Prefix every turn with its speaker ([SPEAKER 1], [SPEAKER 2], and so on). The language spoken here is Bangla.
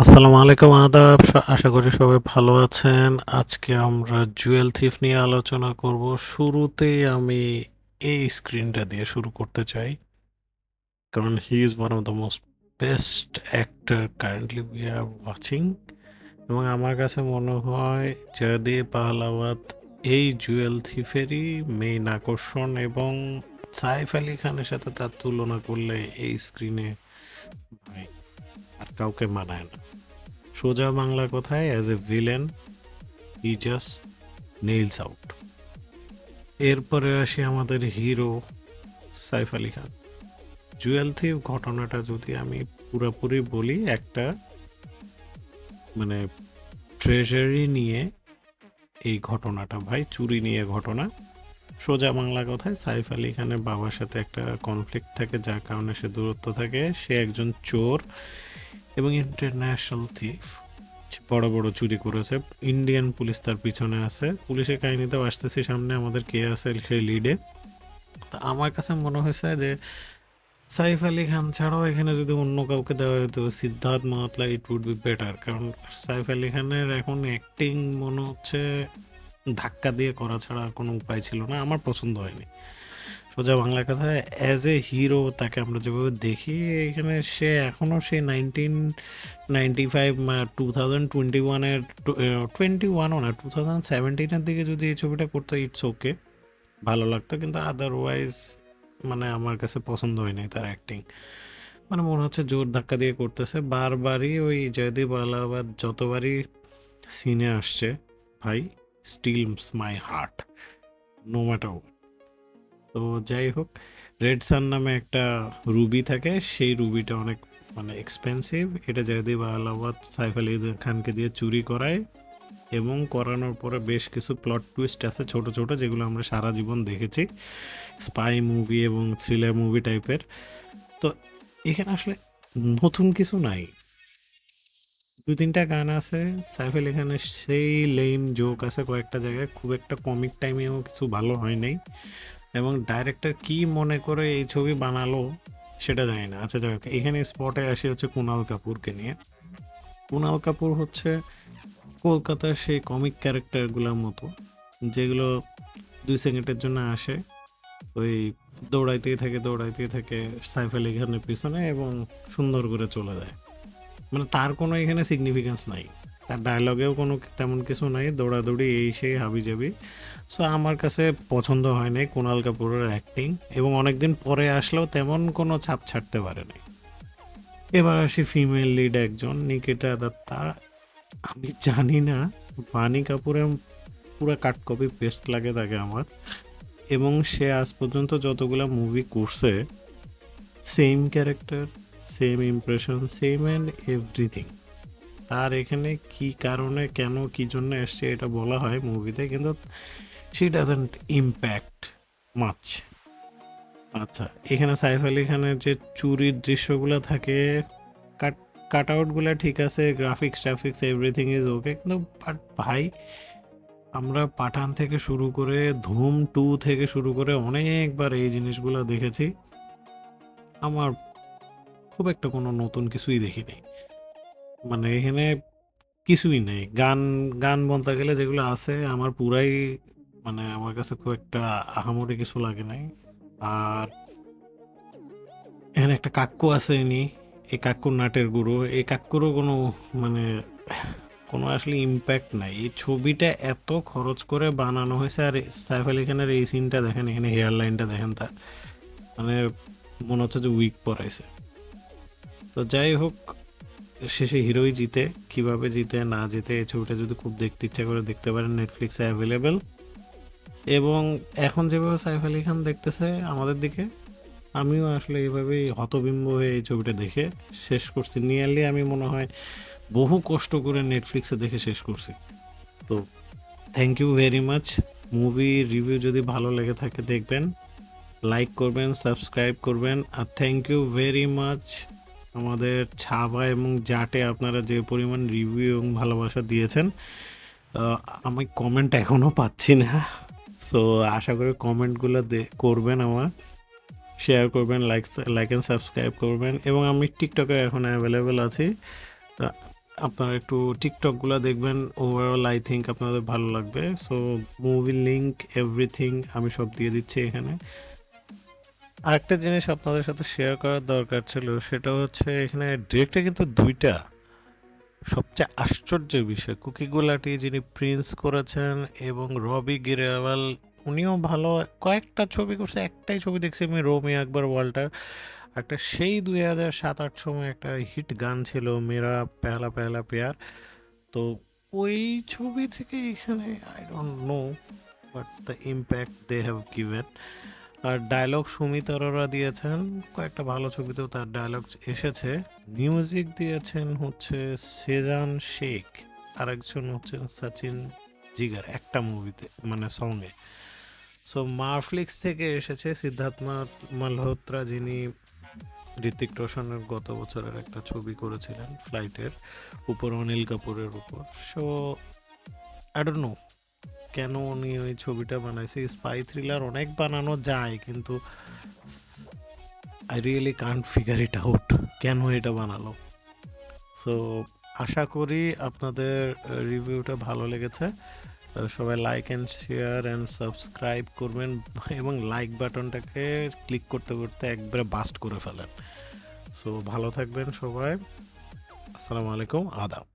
[SPEAKER 1] আসসালামু আলাইকুম, আদাব। আশা করি সবাই ভালো আছেন। আজকে আমরা জুয়েল থিফ নিয়ে আলোচনা করব। শুরুতেই আমি এই স্ক্রিনটা দিয়ে শুরু করতে চাই। কারণ he is one of the most best actor currently we are watching. এবং আমার কাছে মনে হয় জয়দীপ পাহলাওয়াত এই জুয়েল থিফেরই মেইন আকর্ষণ এবং সাইফ আলী খানের সাথে তার তুলনা করলে এই স্ক্রিনে ভাই আর কাউকে মানায় না। সোজা বাংলা কথায় as a villain he just nails out এরপরে আসি আমাদের hero Saif Ali Khan. Jewel thief ঘটনাটা যদি আমি পুরোপুরি বলি, একটা মানে ট্রেজারি নিয়ে এই ঘটনাটা ভাই, চুরি নিয়ে ঘটনা। সোজা বাংলা কথায় সাইফ আলী খানের বাবার সাথে একটা কনফ্লিক্ট থাকে, যার কারণে সে দূরত্ব থাকে। সে একজন চোর এবং ইন্টারন্যাশনাল থিফ বড় বড় চুরি করেছে। ইন্ডিয়ান পুলিশ তার পিছনে আছে। পুলিশের কাহিনীতেও আসতেছি সামনে, আমাদের কে আছে লিডে তা আমার কাছে মনে হয়েছে যে সাইফ আলী খান ছাড়াও এখানে যদি অন্য কাউকে দেওয়া হতো, Siddharth Malhotra it would be better কারণ সাইফ আলী খানের এখন অ্যাক্টিং মনে হচ্ছে ধাক্কা দিয়ে করা ছাড়া আর কোনো উপায় ছিল না। আমার পছন্দ হয়নি। সোজা বাংলা কথা অ্যাজ এ হিরো তাকে আমরা যেভাবে দেখি, এখানে সে এখনও সে nineteen ninety five two thousand twenty ওয়ানের টোয়েন্টি ওয়ানও না টু থাউজেন্ড সেভেন্টিনের দিকে যদি এই ছবিটা করতো ইটস ওকে ভালো লাগতো, কিন্তু আদারওয়াইজ মানে আমার কাছে পছন্দ হয়নি তার অ্যাক্টিং মানে মনে হচ্ছে জোর ধাক্কা দিয়ে করতেছে, বারবারই ওই জয়দীপ আলাহাবাদ যতবারই সিনে আসছে, ভাই steals my heart no matter তো যাই হোক রেড সান নামে একটা রুবি থাকে, সেই রুবিটা অনেক মানে এক্সপেন্সিভ এটা জয়দীপ আলাহাবাদ সাইফ আলী খানকে দিয়ে চুরি করায় এবং করানোর পরে বেশ কিছু প্লট টুইস্ট আছে ছোট ছোট, যেগুলো আমরা সারা জীবন দেখেছি। স্পাই মুভি এবং থ্রিলার মুভি টাইপের তো এখানে আসলে নতুন কিছু নাই। দু তিনটা গান আছে, সাইফ আলী খানের সেই লেম জোক আছে। কয়েকটা জায়গায় খুব একটা কমিক টাইমেও কিছু ভালো হয় নাই। এবং ডাইরেক্টর কি মনে করে এই ছবি বানালো সেটা জানি না। আচ্ছা যাই হোক, এখানে স্পটে আসি হচ্ছে কুণাল কাপুরকে নিয়ে। কুণাল কাপুর হচ্ছে কলকাতার সেই কমিক ক্যারেক্টারগুলোর মতো, যেগুলো দুই সেকেন্ডের জন্য আসে। ওই দৌড়াইতেই থাকে দৌড়াইতেই থাকে সাইফ আলী খানের পিছনে এবং সুন্দর করে চলে যায়। মানে তার কোনো এখানে সিগনিফিকেন্স নাই। তার ডায়লগেও কোনো তেমন কিছু নাই, দৌড়াদৌড়ি এই সেই হাবি জাবি সো আমার কাছে পছন্দ হয় নাই কুণাল কাপুরের অ্যাক্টিং এবং অনেকদিন পরে আসলেও তেমন কোনো ছাপ ছাড়তে পারে নাই। এবার আসি ফিমেল লিড একজন নিকেটা দত্তা। আমি জানি না, বাণী কাপুরের পুরো কাট কপি পেস্ট লাগে তাকে আমার। এবং সে আজ পর্যন্ত যতগুলো মুভি করছে same character same impression same and everything তার এখানে কি কারণে, কেন, কি জন্য এসছে এটা বলা হয় মুভিতে, কিন্তু সি ডাজেন্ট ইম্প্যাক্ট মাছ আচ্ছা এখানে সাইফ আলী খানের যে চুরির দৃশ্যগুলো থাকে কাট কাট আউটগুলো ঠিক আছে graphics traffics everything is okay কিন্তু বাট ভাই, আমরা পাঠান থেকে শুরু করে ধুম টু থেকে শুরু করে অনেকবার এই জিনিসগুলো দেখেছি। আমার খুব একটা কোনো নতুন কিছুই দেখিনি। মানে এখানে কিছুই নেই। গান গান বলতে গেলে যেগুলো আছে, আমার পুরাই মানে আমার কাছে খুব একটা আহামরি কিছু লাগে নাই। আর এখানে একটা কাক্কু আছে ইনি, এই কাক্কুর নাটের গুরু। এই কাক্কুরও কোনো মানে কোনো আসলে ইম্প্যাক্ট নাই। এই ছবিটা এত খরচ করে বানানো হয়েছে, আর সাইফ আলী খানের এই সিনটা দেখেন, এখানে হেয়ার লাইনটা দেখেন তার। মানে মনে হচ্ছে যে উইক পরাইছে তো যাই হোক শেষে হিরোই জিতে, কীভাবে জিতে, না জিতে, এই ছবিটা যদি খুব দেখতে ইচ্ছা করে দেখতে পারেন নেটফ্লিক্সে অ্যাভেলেবেল এবং এখন যেভাবে সাইফ আলী খান দেখতেছে আমাদের দিকে, আমিও আসলে এইভাবেই হতবিম্ব হয়ে এই ছবিটা দেখে শেষ করছি। নিয়ারলি আমি মনে হয় বহু কষ্ট করে নেটফ্লিক্সে দেখে শেষ করছি। তো thank you very much movie review যদি ভালো লেগে থাকে দেখবেন লাইক করবেন সাবস্ক্রাইব করবেন, আর থ্যাংক ইউ ভেরি মাচ আমাদের ছাবা এবং জাটে আপনারা যে পরিমাণ রিভিউ এবং ভালোবাসা দিয়েছেন আমি কমেন্ট এখনও পাচ্ছি না। সো আশা করি কমেন্টগুলো করবেন আমার। শেয়ার করবেন লাইক লাইক অ্যান্ড সাবস্ক্রাইব করবেন। এবং আমি টিকটকে এখন অ্যাভেলেবেল আছি। আপনারা একটু টিকটকগুলো দেখবেন। ওভারঅল আই থিঙ্ক আপনাদের ভালো লাগবে। সো মুভি লিঙ্ক এভরিথিং আমি সব দিয়ে দিচ্ছি এখানে। আরেকটা জিনিস আপনাদের সাথে শেয়ার করার দরকার ছিল, সেটা হচ্ছে এখানে ডিরেক্টর কিন্তু দুইটা সবচেয়ে আশ্চর্য বিষয়। কুকি গোলাটি যিনি প্রিন্স করেছেন এবং রবি গিরেওয়াল, উনিও ভালো, কয়েকটা ছবি করছে, একটাই ছবি দেখছি আমি, রোমি আকবর, ওয়াল্টার। একটা সেই দুই হাজার সাত আট সময় একটা হিট গান ছিল, মেরা পেহলা পেহলা পেয়ার। তো ওই ছবি থেকে এখানে I don't know but the impact they have given R dialogue Sumit Arora দিয়েছেন। কয়েকটা ভালো ছবিতেও তার ডায়লগ এসেছে। মিউজিক দিয়েছেন হচ্ছে সেজান শেখ, আরেকজন হচ্ছেন সচিন জিগার একটা মুভিতে মানে সঙ্গে সো মারফ্লিক্স থেকে এসেছে সিদ্ধার্থ মালহোত্রা, যিনি ঋতিক রোশনের গত বছরের একটা ছবি করেছিলেন ফ্লাইটের উপর অনিল কাপুরের উপর। সো আই ডোন্ট নো কেন উনি ওই ছবিটা বানাইছে? স্পাই থ্রিলার অনেক বানানো যায়, কিন্তু I really can't figure it out কেন এটা বানালো। সো আশা করি আপনাদের রিভিউটা ভালো লেগেছে। সবাই like and share and subscribe করবেন এবং লাইক বাটনটাকে ক্লিক করতে করতে একবারে বাস্ট করে ফেলেন। সো ভালো থাকবেন সবাই। আসসালামু আলাইকুম, আদাব।